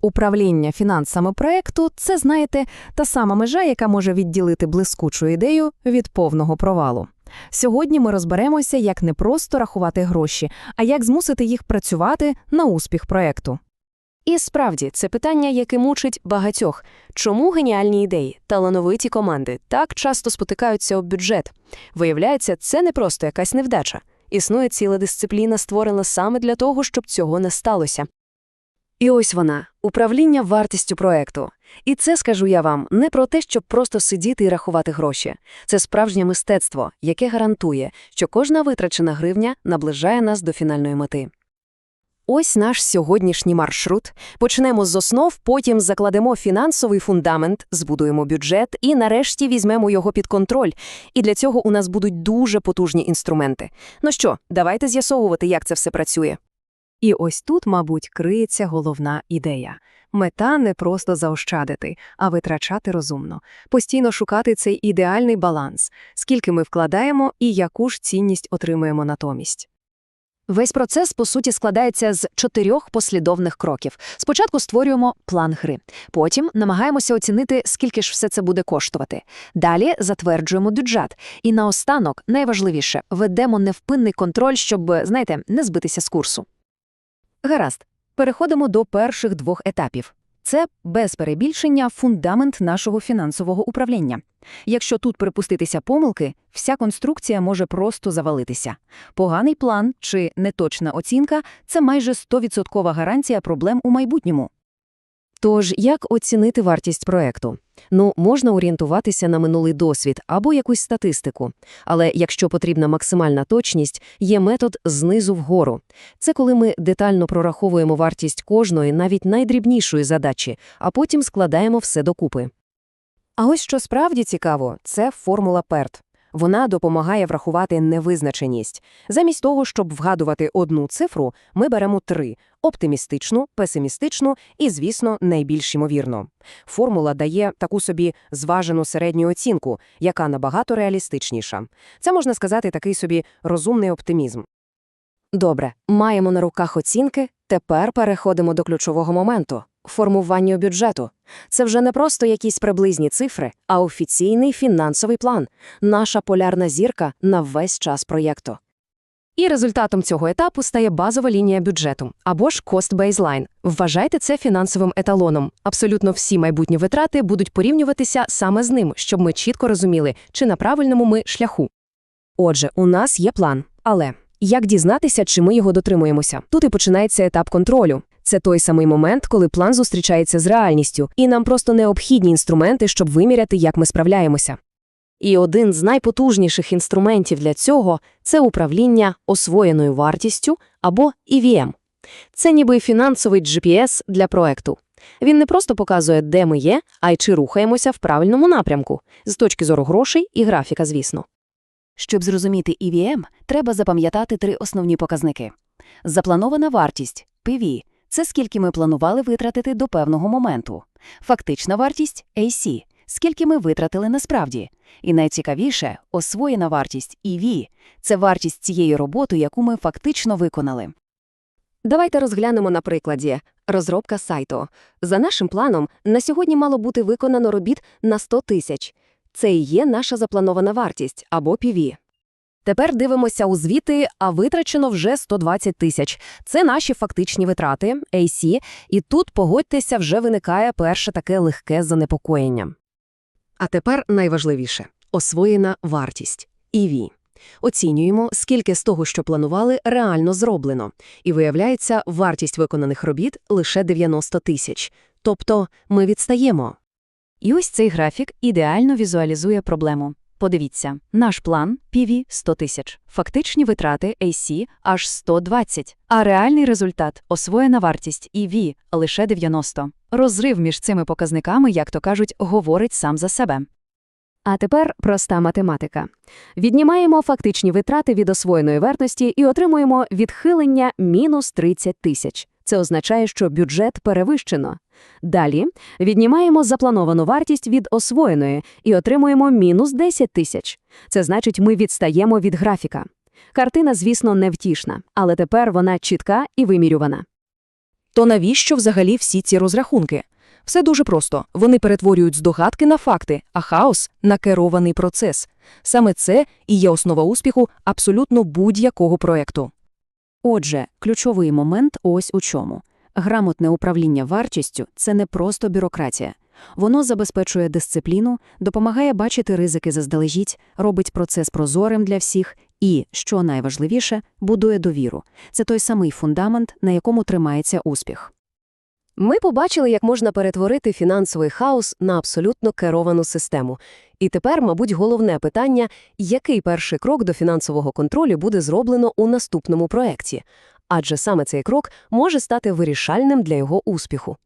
Управління фінансами проекту це, знаєте, та сама межа, яка може відділити блискучу ідею від повного провалу. Сьогодні ми розберемося, як не просто рахувати гроші, а як змусити їх працювати на успіх проекту. І справді, це питання, яке мучить багатьох. Чому геніальні ідеї, талановиті команди так часто спотикаються об бюджет? Виявляється, це не просто якась невдача. Існує ціла дисципліна, створена саме для того, щоб цього не сталося. І ось вона – управління вартістю проекту. І це, скажу я вам, не про те, щоб просто сидіти і рахувати гроші. Це справжнє мистецтво, яке гарантує, що кожна витрачена гривня наближає нас до фінальної мети. Ось наш сьогоднішній маршрут. Почнемо з основ, потім закладемо фінансовий фундамент, збудуємо бюджет і нарешті візьмемо його під контроль. І для цього у нас будуть дуже потужні інструменти. Ну що, давайте з'ясовувати, як це все працює. І ось тут, мабуть, криється головна ідея. Мета не просто заощадити, а витрачати розумно, постійно шукати цей ідеальний баланс, скільки ми вкладаємо і яку ж цінність отримуємо натомість. Весь процес, по суті, складається з чотирьох послідовних кроків. Спочатку створюємо план гри, потім намагаємося оцінити, скільки ж все це буде коштувати. Далі затверджуємо бюджет. І наостанок, найважливіше, ведемо невпинний контроль, щоб, знаєте, не збитися з курсу. Гаразд, переходимо до перших двох етапів. Це, без перебільшення, фундамент нашого фінансового управління. Якщо тут припуститися помилки, вся конструкція може просто завалитися. Поганий план чи неточна оцінка – це майже 100% гарантія проблем у майбутньому. Тож, як оцінити вартість проекту? Ну, можна орієнтуватися на минулий досвід або якусь статистику. Але якщо потрібна максимальна точність, є метод знизу вгору. Це коли ми детально прораховуємо вартість кожної, навіть найдрібнішої задачі, а потім складаємо все докупи. А ось що справді цікаво – це формула ПЕРТ. Вона допомагає врахувати невизначеність. Замість того, щоб вгадувати одну цифру, ми беремо три – оптимістичну, песимістичну і, звісно, найбільш ймовірно. Формула дає таку собі зважену середню оцінку, яка набагато реалістичніша. Це, можна сказати, такий собі розумний оптимізм. Добре, маємо на руках оцінки, тепер переходимо до ключового моменту – формування бюджету. Це вже не просто якісь приблизні цифри, а офіційний фінансовий план, наша полярна зірка на весь час проєкту. І результатом цього етапу стає базова лінія бюджету або ж cost baseline. Вважайте це фінансовим еталоном. Абсолютно всі майбутні витрати будуть порівнюватися саме з ним, щоб ми чітко розуміли, чи на правильному ми шляху. Отже, у нас є план, але як дізнатися, чи ми його дотримуємося? Тут і починається етап контролю. Це той самий момент, коли план зустрічається з реальністю, і нам просто необхідні інструменти, щоб виміряти, як ми справляємося. І один з найпотужніших інструментів для цього це управління освоєною вартістю або EVM. Це ніби фінансовий GPS для проекту. Він не просто показує, де ми є, а й чи рухаємося в правильному напрямку, з точки зору грошей і графіка, звісно. Щоб зрозуміти EVM, треба запам'ятати три основні показники. Запланована вартість – PV – це скільки ми планували витратити до певного моменту. Фактична вартість AC – скільки ми витратили насправді. І найцікавіше – освоєна вартість EV – це вартість цієї роботи, яку ми фактично виконали. Давайте розглянемо на прикладі. Розробка сайту. За нашим планом, на сьогодні мало бути виконано робіт на 100 тисяч. Це і є наша запланована вартість або PV. Тепер дивимося у звіти, а витрачено вже 120 тисяч. Це наші фактичні витрати, AC, і тут, погодьтеся, вже виникає перше таке легке занепокоєння. А тепер найважливіше – освоєна вартість – EV. Оцінюємо, скільки з того, що планували, реально зроблено. І виявляється, вартість виконаних робіт – лише 90 тисяч. Тобто ми відстаємо. І ось цей графік ідеально візуалізує проблему. Подивіться, наш план PV – 100 тисяч, фактичні витрати AC – аж 120, а реальний результат – освоєна вартість EV – лише 90. Розрив між цими показниками, як то кажуть, говорить сам за себе. А тепер проста математика. Віднімаємо фактичні витрати від освоєної вартості і отримуємо відхилення мінус 30 тисяч. Це означає, що бюджет перевищено. Далі віднімаємо заплановану вартість від освоєної і отримуємо мінус 10 тисяч. Це значить, ми відстаємо від графіка. Картина, звісно, невтішна, але тепер вона чітка і вимірювана. То навіщо взагалі всі ці розрахунки? Все дуже просто. Вони перетворюють здогадки на факти, а хаос – на керований процес. Саме це і є основа успіху абсолютно будь-якого проєкту. Отже, ключовий момент ось у чому. Грамотне управління вартістю – це не просто бюрократія. Воно забезпечує дисципліну, допомагає бачити ризики заздалегідь, робить процес прозорим для всіх і, що найважливіше, будує довіру. Це той самий фундамент, на якому тримається успіх. Ми побачили, як можна перетворити фінансовий хаос на абсолютно керовану систему. І тепер, мабуть, головне питання – який перший крок до фінансового контролю буде зроблено у наступному проєкті? Адже саме цей крок може стати вирішальним для його успіху.